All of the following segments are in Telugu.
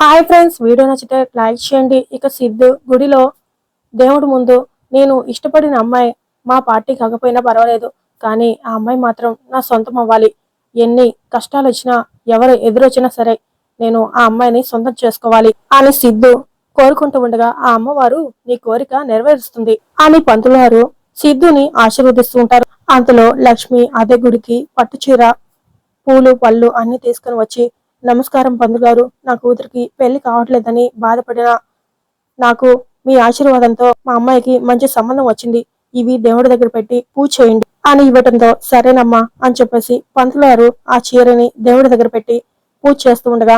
హాయ్ ఫ్రెండ్స్ వీడియో నచ్చితే లైక్ చేయండి. ఇక సిద్ధు గుడిలో దేవుడి ముందు నేను ఇష్టపడిన అమ్మాయి మా పార్టీ కాకపోయినా పర్వాలేదు కానీ ఆ అమ్మాయి మాత్రం నా సొంతం అవ్వాలి. ఎన్ని కష్టాలు వచ్చినా ఎవరు ఎదురొచ్చినా సరే నేను ఆ అమ్మాయిని సొంతం చేసుకోవాలి అని సిద్ధు కోరుకుంటూ ఉండగా ఆ అమ్మవారు నీ కోరిక నెరవేరుస్తుంది అని పంతులు గారు సిద్ధుని ఆశీర్వదిస్తూ ఉంటారు. అంతలో లక్ష్మి అదే గుడికి పట్టుచీర పూలు పళ్ళు అన్ని తీసుకుని వచ్చి నమస్కారం పంతులు గారు నా కూతురికి పెళ్ళి కావట్లేదని బాధపడిన నాకు మీ ఆశీర్వాదంతో మా అమ్మాయికి మంచి సంబంధం వచ్చింది. ఇవి దేవుడి దగ్గర పెట్టి పూజ చేయండి. అని ఇవ్వటంతో సరేనమ్మా అని చెప్పేసి పంతులు గారు ఆ చీరని దేవుడి దగ్గర పెట్టి పూజ చేస్తూ ఉండగా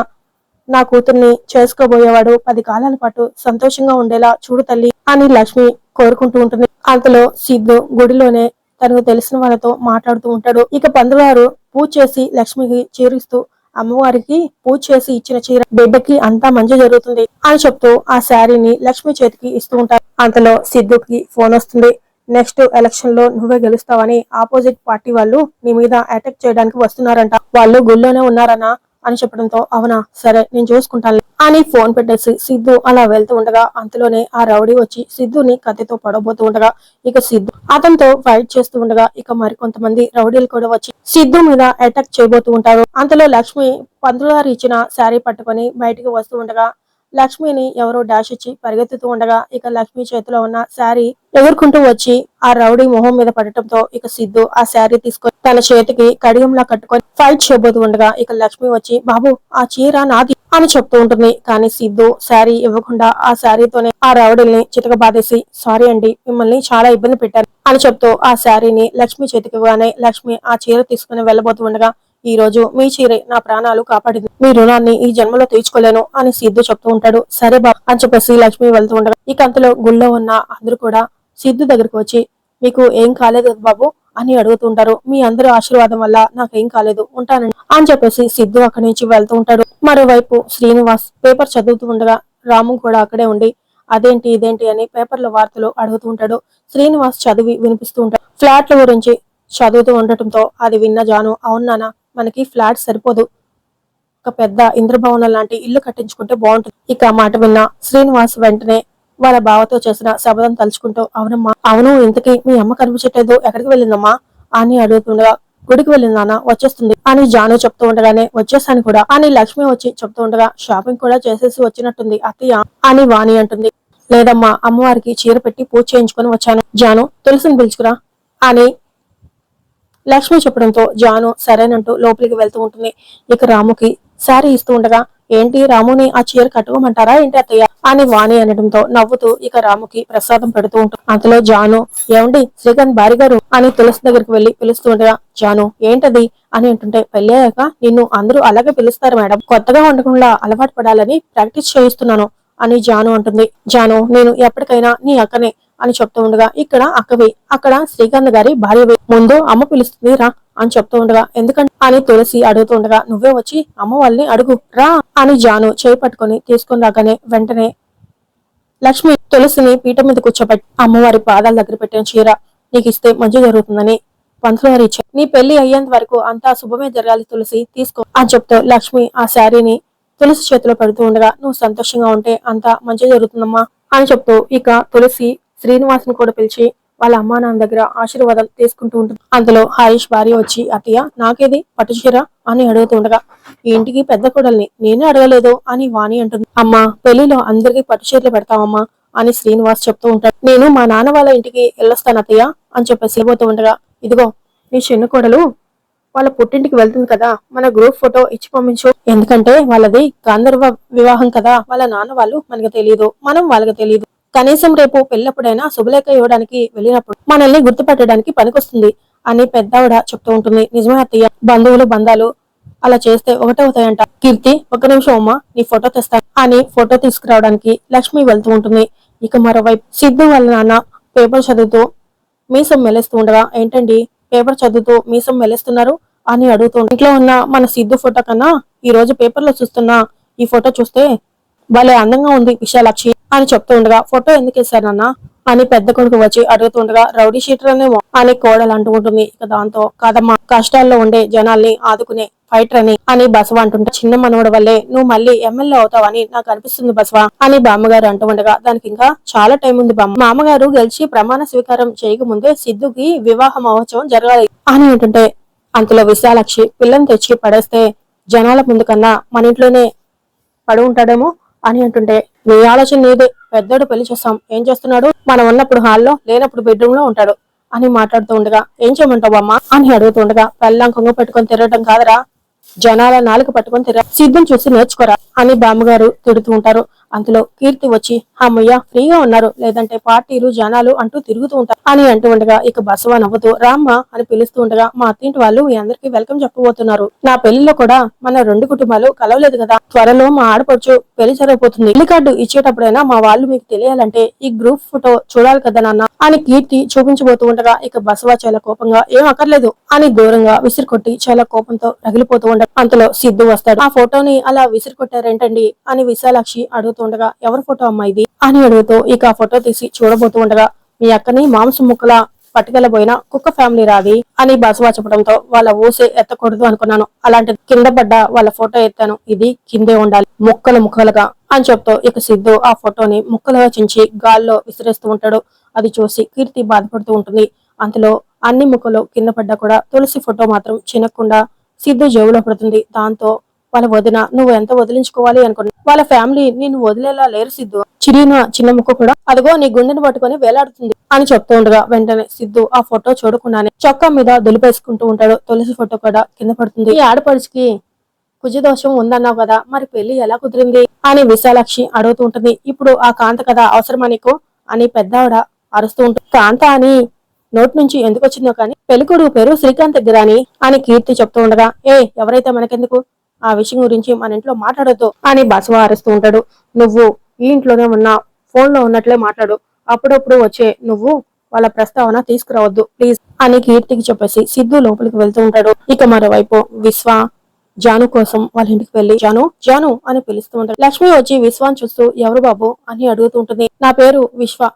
నా కూతుర్ని చేసుకోబోయేవాడు పది కాలాల పాటు సంతోషంగా ఉండేలా చూడు తల్లి అని లక్ష్మి కోరుకుంటూ ఉంటుంది. అంతలో సిద్ధు గుడిలోనే తనకు తెలిసిన వాళ్ళతో మాట్లాడుతూ ఉంటాడు. ఇక పంతులు గారు పూజ చేసి లక్ష్మికి చీరిస్తూ అమ్మవారికి పూజ చేసి ఇచ్చిన చీర బిడ్డకి అంతా మంచి జరుగుతుంది అని చెప్తూ ఆ శారీని లక్ష్మి చేతికి ఇస్తూ ఉంటారు. అంతలో సిద్ధుకి ఫోన్ వస్తుంది. నెక్స్ట్ ఎలక్షన్లో నువ్వే గెలుస్తావని ఆపోజిట్ పార్టీ వాళ్ళు నీ మీద అటాక్ చేయడానికి వస్తున్నారంట. వాళ్ళు గుళ్ళోనే ఉన్నారనా అని చెప్పడంతో అవునా సరే నేను చూసుకుంటాను అని ఫోన్ పెట్టేసి సిద్ధు అలా వెళ్తూ ఉండగా అంతలోనే ఆ రౌడీ వచ్చి సిద్ధుని కత్తితో పడబోతూ ఉండగా ఇక సిద్ధు అతనితో ఫైట్ చేస్తూ ఉండగా ఇక మరికొంతమంది రౌడీలు కూడా వచ్చి సిద్ధు మీద అటాక్ చేయబోతూ ఉంటారు. అంతలో లక్ష్మి పంతులు గారు ఇచ్చిన శారీ పట్టుకొని బయటికి వస్తూ ఉండగా లక్ష్మిని ఎవరో డాష్ ఇచ్చి పరిగెత్తుతూ ఉండగా ఇక లక్ష్మి చేతిలో ఉన్న శారీ ఎగురుకుంటూ వచ్చి ఆ రౌడీ మొహం మీద పడటంతో ఇక సిద్ధు ఆ శారీ తీసుకొని తన చేతికి కడియంలా కట్టుకొని ఫైట్ చేయబోతూ ఉండగా ఇక లక్ష్మి వచ్చి బాబు ఆ చీర నాది అని చెప్తూ ఉంటుంది. కానీ సిద్ధు శారీ ఇవ్వకుండా ఆ శారీతోనే ఆ రౌడీల్ని చితకబాదేసి సారీ అండి మిమ్మల్ని చాలా ఇబ్బంది పెట్టారు అని చెప్తూ ఆ శారీని లక్ష్మి చేతికి ఇవ్వగానే లక్ష్మి ఆ చీర తీసుకుని వెళ్ళబోతూ ఉండగా ఈ రోజు మీ చీరే నా ప్రాణాలు కాపాడింది. మీ రుణాన్ని ఈ జన్మలో తీర్చుకోలేను అని సిద్ధు చెప్తూ ఉంటాడు. సరే బా అని చెప్పేసి లక్ష్మి వెళ్తూ ఉండగా ఇక అంతలో గుళ్ళో ఉన్న అందరూ కూడా సిద్ధు దగ్గరికి వచ్చి మీకు ఏం కాలేదు బాబు అని అడుగుతుంటారు మీ అందరి ఆశీర్వాదం వల్ల నాకు ఏం కాలేదు ఉంటానండి అని చెప్పేసి సిద్ధు అక్కడి నుంచి వెళ్తూ ఉంటాడు. మరోవైపు శ్రీనివాస్ పేపర్ చదువుతూ ఉండగా రాము కూడా అక్కడే ఉండి అదేంటి ఇదేంటి అని పేపర్ల వార్తలు అడుగుతూ ఉంటాడు. శ్రీనివాస్ చదివి వినిపిస్తూ ఉంటాడు. ఫ్లాట్ల గురించి చదువుతూ ఉండటంతో అది విన్న జాను అవునానా మనకి ఫ్లాట్ సరిపోదు. ఒక పెద్ద ఇంద్రభవనం లాంటి ఇల్లు కట్టించుకుంటే బాగుంటుంది. ఇక మాట విన్న శ్రీనివాస్ వెంటనే వాళ్ళ బావతో చేసిన శబదం తలుచుకుంటూ అవునమ్మా అవును ఇంతకీ మీ అమ్మ కనిపించట్లేదు ఎక్కడికి వెళ్ళిందమ్మా? అని అడుగుతుండగా గుడికి వెళ్ళిందానా వచ్చేస్తుంది. అని జాను చెప్తూ ఉండగానే వచ్చేసాను కూడా. అని లక్ష్మి వచ్చి చెప్తూ ఉండగా షాపింగ్ కూడా చేసేసి వచ్చినట్టుంది అత్తయ్య అని వాణి అంటుంది. లేదమ్మా అమ్మవారికి చీర పెట్టి పూజ చేయించుకొని వచ్చాను. జాను తులసిని పిలుచుకురా అని లక్ష్మి చెప్పడంతో జాను సరేనంటూ లోపలికి వెళ్తూ ఉంటుంది. ఇక రాముకి శారీ ఇస్తూ ఉండగా ఏంటి రాముని ఆ చీర కట్టుకోమంటారా ఏంటి అత్తయ్య? అని వాణి అనడంతో నవ్వుతూ ఇక రాముకి ప్రసాదం పెడుతూ ఉంటుంది అంతలో జాను ఏమండి శ్రీకాంత్ భార్య గారు? అని తులసి దగ్గరికి వెళ్ళి పిలుస్తూ ఉండగా జాను ఏంటది? అని అంటుంటే పెళ్ళి అయ్యాక నిన్ను అందరూ అలాగే పిలుస్తారు మేడం. కొత్తగా ఉండకుండా అలవాటు పడాలని ప్రాక్టీస్ చేయిస్తున్నాను. అని జాను అంటుంది. జాను నేను ఎప్పటికైనా నీ అక్కనే అని చెప్తూ ఉండగా ఇక్కడ అక్కవి అక్కడ శ్రీకాంత్ గారి భార్యవి. ముందు అమ్మ పిలుస్తుంది రా అని చెప్తూ ఉండగా ఎందుకంటే అని తులసి అడుగుతూ ఉండగా నువ్వే వచ్చి అమ్మ వాళ్ళని అడుగు రా అని జాను చేయి పట్టుకొని తీసుకుని రాగానే వెంటనే లక్ష్మి తులసిని పీఠం మీద కూర్చోబెట్టి అమ్మవారి పాదాల దగ్గర పెట్టిన చీర నీకు ఇస్తే మంచి జరుగుతుందని పంతులు గారు ఇచ్చారు. నీ పెళ్ళి అయ్యేంత వరకు అంతా శుభమే జరగాలి తులసి తీసుకో అని చెప్తూ లక్ష్మి ఆ శారీని తులసి చేతిలో పెడుతూ ఉండగా నువ్వు సంతోషంగా ఉంటే అంతా మంచి జరుగుతుందమ్మా అని చెప్తూ ఇక తులసి శ్రీనివాసుని కూడా పిలిచి వాళ్ళ అమ్మా నాన్న దగ్గర ఆశీర్వాదం తీసుకుంటూ ఉంటుంది. అందులో హరీష్ భార్య వచ్చి అత్తయ్య నాకేది పట్టు చీర అని అడుగుతూ ఉండగా ఇంటికి పెద్ద కొడల్ని? నేనే అడగలేదు అని వాణి అంటుంది. అమ్మా పెళ్ళిలో అందరికీ పట్టు చీరలు పెడతామమ్మా అని శ్రీనివాస్ చెప్తూ ఉంటాడు. నేను మా నాన్న వాళ్ళ ఇంటికి వెళ్ళొస్తాను అత్తయ్య అని చెప్పేసి వెళ్ళబోతూ ఉండగా ఇదిగో నీ చిన్న కోడలు వాళ్ళ పుట్టింటికి వెళ్తుంది కదా మన గ్రూప్ ఫోటో ఇచ్చి పంపించు. ఎందుకంటే వాళ్ళది గాంధర్వ వివాహం కదా వాళ్ళ నాన్న వాళ్ళు మనకు తెలియదు మనం వాళ్ళకి తెలియదు కనీసం రేపు పెళ్ళప్పుడైనా శుభలేఖ ఇవ్వడానికి వెళ్ళినప్పుడు మనల్ని గుర్తుపెట్టడానికి పనికొస్తుంది అని పెద్దావిడ చెప్తూ ఉంటుంది. నిజమే అత్తయ్య బంధువులు బంధాలు అలా చేస్తే ఒకటే అవుతాయంట కీర్తి ఒక నిమిషం అమ్మా నీ ఫోటో తెస్తాను అని ఫోటో తీసుకురావడానికి లక్ష్మి వెళ్తూ ఉంటుంది. ఇక మరోవైపు సిద్ధు వాళ్ళ నాన్న పేపర్ చదువుతూ మీసం మెలేస్తూ ఉండగా ఏంటండి? పేపర్ చదువుతూ మీసం వెలేస్తున్నారు అని అడుగుతూ ఇంట్లో ఉన్న మన సిద్ధు ఫోటో కన్నా ఈ రోజు పేపర్లో చూస్తున్న ఈ ఫోటో చూస్తే భలే అందంగా ఉంది విశాలాక్షి అని చెప్తూ ఉండగా ఫోటో ఎందుకు వేశారన్నా అని పెద్ద కొడుకు వచ్చి అడుగుతుండగా రౌడీ షీటర్ అనేమో అని కోడలు అంటూ ఉంటుంది. ఇక దాంతో కాదమ్మా కష్టాల్లో ఉండే జనాల్ని ఆదుకునే ఫైటర్ అని అని బసవ అంటుంటే చిన్న మనవడు వల్లే నువ్వు మళ్ళీ ఎమ్మెల్యే అవుతావని నాకు అనిపిస్తుంది బసవ అని బామ్మగారు అంటూ ఉండగా దానికి ఇంకా చాలా టైం ఉంది బామ్మ. మామగారు గెలిచి ప్రమాణ స్వీకారం చేయకముందే సిద్ధుకి వివాహ మహోత్సవం జరగాలి అని అంటుంటే అంతలో విశాలక్షి పిల్లని తెచ్చి పడేస్తే జనాల ముందు కన్నా మన ఇంట్లోనే పడి ఉంటాడేమో అని అంటుంటే నీ ఆలోచన నీదే. పెద్దోడు పెళ్ళి చేస్తాం. ఏం చేస్తున్నాడు? మనం ఉన్నప్పుడు హాల్లో లేనప్పుడు బెడ్రూమ్లో ఉంటాడు అని మాట్లాడుతూ ఉండగా ఏం చేయమంటావు అమ్మా అని అడుగుతుండగా పెళ్ళం కొంగ పెట్టుకొని తిరగడం కాదరా. జనాల నాలుగు పట్టుకొని తిరగ. సిద్ధం చూసి నేర్చుకోరా అని బామ్మగారు తిడుతూ ఉంటారు. అంతలో కీర్తి వచ్చి అమ్మయ్య ఫ్రీగా ఉన్నారు. లేదంటే పార్టీలు జనాలు అంటూ తిరుగుతూ ఉంటారు. అని అంటూ ఉండగా ఇక బసవ నవ్వుతూ రామ్మ అని పిలుస్తూ ఉండగా మా అత్తింటి వాళ్ళు మీ అందరికి వెల్కమ్ చెప్పబోతున్నారు. నా పెళ్ళిలో కూడా మన రెండు కుటుంబాలు కలవలేదు కదా. త్వరలో మా ఆడపడుచు పెళ్ళి జరగబోతుంది. పెళ్ళి కార్డు ఇచ్చేటప్పుడైనా మా వాళ్ళు మీకు తెలియాలంటే ఈ గ్రూప్ ఫోటో చూడాలి కదా నాన్న అని కీర్తి చూపించబోతూ ఉండగా ఇక బసవ చాలా కోపంగా ఏం అక్కర్లేదు అని దూరంగా విసిరి కొట్టి చాలా కోపంతో రగిలిపోతూ ఉండగా అంతలో సిద్ధు వస్తాడు. ఆ ఫోటోని అలా విసిరి కొట్టారేంటండి అని విశాలాక్షి చూస్తుండగా ఎవరి ఫోటో అమ్మా ఇది? అని అడుగుతూ ఇక ఆ ఫోటో తీసి చూడబోతూ ఉండగా మీ అక్కని మాంసం ముక్కల పట్టుకెళ్ళబోయిన కుక్క ఫ్యామిలీ రాది అని బసవా చెప్పడంతో వాళ్ళ ఊసే ఎత్తకూడదు అనుకున్నాను. అలాంటి కింద పడ్డ వాళ్ళ ఫోటో ఎత్తాను. ఇది కిందే ఉండాలి. ముక్కలు ముక్కలుగా అని చెప్తూ ఇక సిద్ధు ఆ ఫోటోని ముక్కలుగా చించి గాల్లో విసిరేస్తూ ఉంటాడు. అది చూసి కీర్తి బాధపడుతూ ఉంటుంది. అంతలో అన్ని ముక్కలు కింద పడ్డా కూడా తులసి ఫోటో మాత్రం చినకుండా సిద్ధు జేబులో పడుతుంది. దాంతో వాళ్ళ వదిన నువ్వు ఎంత వదిలించుకోవాలి అనుకున్నా వాళ్ళ ఫ్యామిలీ నేను వదిలేలా లేరు సిద్ధు. చిరిగిన చిన్న ముక్క కూడా అదిగో నీ గుండెని పట్టుకొని వేలాడుతుంది అని చెప్తూ ఉండగా వెంటనే సిద్ధు ఆ ఫోటో చూడకుండానే చొక్కా మీద దులిపేసుకుంటూ ఉంటాడు. తులసి ఫోటో కూడా కింద పడుతుంది. ఈ ఆడపడుచుకి కుజదోషం ఉందన్నావు కదా మరి పెళ్ళి ఎలా కుదిరింది అని విశాలాక్షి అడుగుతూ ఉంటుంది. ఇప్పుడు ఆ కాంత కదా అవసరమా నీకు అని పెద్దావిడ అరుస్తూ ఉంటుంది. కాంత అని నోటి నుంచి ఎందుకు వచ్చిందో కానీ పెళ్ళికొడుకు పేరు శ్రీకాంత్ దగ్గర అని అని కీర్తి చెప్తూ ఉండగా ఏ ఎవరైతే మనకెందుకు? ఆ విషయం గురించి మన ఇంట్లో మాట్లాడొద్దు అని బసవ అరుస్తూ ఉంటాడు. నువ్వు ఈ ఇంట్లోనే ఉన్నా ఫోన్లో ఉన్నట్లే మాట్లాడు. అప్పుడప్పుడు వచ్చే నువ్వు వాళ్ళ ప్రస్తావన తీసుకురావద్దు ప్లీజ్ అని కీర్తికి చెప్పేసి సిద్ధు లోపలికి వెళ్తూ ఉంటాడు. ఇక మరోవైపు విశ్వ జాను కోసం వాళ్ళ ఇంటికి వెళ్ళి జాను జాను అని పిలుస్తూ ఉంటాడు. లక్ష్మి వచ్చి విశ్వాన్ చూస్తూ ఎవరు బాబు? అని అడుగుతూ ఉంటుంది. నా పేరు విశ్వ.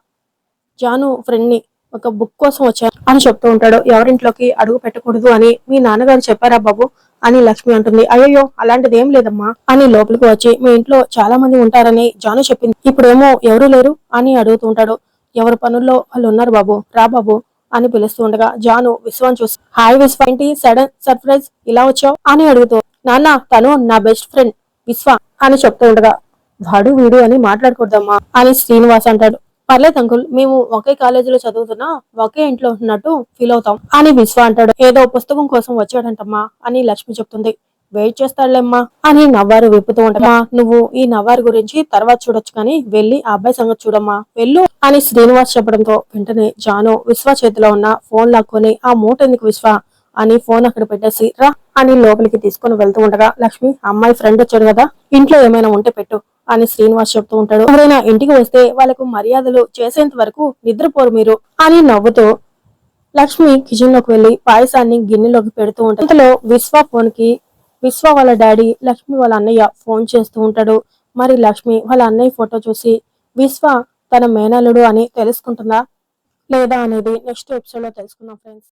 జాను ఫ్రెండ్ని ఒక బుక్ కోసం వచ్చాను అని చెప్తూ ఉంటాడు. ఎవరింట్లోకి అడుగు పెట్టకూడదు అని మీ నాన్నగారు చెప్పారా బాబు? అని లక్ష్మి అంటుంది. అయ్యో అలాంటిది ఏం లేదమ్మా అని లోపలికి వచ్చి మీ ఇంట్లో చాలా మంది ఉంటారని జాను చెప్పింది. ఇప్పుడేమో ఎవరు లేరు అని అడుగుతూ ఉంటాడు. ఎవరి పనుల్లో వాళ్ళు ఉన్నారు బాబు? రా బాబు అని పిలుస్తూ ఉండగా జాను విశ్వం చూసి హాయ్ విశ్వ ఏంటి సడన్ సర్ప్రైజ్? ఇలా వచ్చావు? అని అడుగుతూ నాన్న తను నా బెస్ట్ ఫ్రెండ్ విశ్వ అని చెప్తూ ఉండగా వాడు వీడు అని మాట్లాడకూడదమ్మా అని శ్రీనివాస్ అంటాడు. పర్లేదు అంకుల్ మేము ఒకే కాలేజీలో చదువుతున్నా ఒకే ఇంట్లో ఉంటున్నట్టు ఫీల్ అవుతాం. అని విశ్వ అంటాడు. ఏదో పుస్తకం కోసం వచ్చాడంటమ్మా అని లక్ష్మి చెప్తుంది. వెయిట్ చేస్తాడులేమ్మా అని నవ్వారు విప్పుతూ ఉంటమ్మా నువ్వు ఈ నవ్వారు గురించి తర్వాత చూడొచ్చు కానీ వెళ్ళి ఆ అబ్బాయి సంగతి చూడమ్మా. వెళ్ళు అని శ్రీనివాస్ చెప్పడంతో వెంటనే జాను విశ్వ చేతిలో ఉన్న ఫోన్ లాక్కొని ఆ మూట ఎందుకు విశ్వ? అని ఫోన్ అక్కడ పెట్టేసి రా అని లోపలికి తీసుకుని వెళ్తూ ఉండగా లక్ష్మి అమ్మాయి ఫ్రెండ్ వచ్చాడు కదా ఇంట్లో ఏమైనా ఉంటే పెట్టు. అని శ్రీనివాస్ చెప్తూ ఉంటాడు. ఎవరైనా ఇంటికి వస్తే వాళ్ళకు మర్యాదలు చేసేంత వరకు నిద్రపోరు మీరు అని నవ్వుతూ లక్ష్మి కిచెన్లోకి వెళ్ళి పాయసాన్ని గిన్నెలోకి పెడుతూ ఉంటాడు. ఇంతలో విశ్వ ఫోన్కి విశ్వ వాళ్ళ డాడీ లక్ష్మి వాళ్ళ అన్నయ్య ఫోన్ చేస్తూ ఉంటాడు. మరి లక్ష్మి వాళ్ళ అన్నయ్య ఫోటో చూసి విశ్వ తన మేనల్లుడు అని తెలుసుకుంటుందా? లేదా అనేది నెక్స్ట్ ఎపిసోడ్లో తెలుసుకుందాం ఫ్రెండ్స్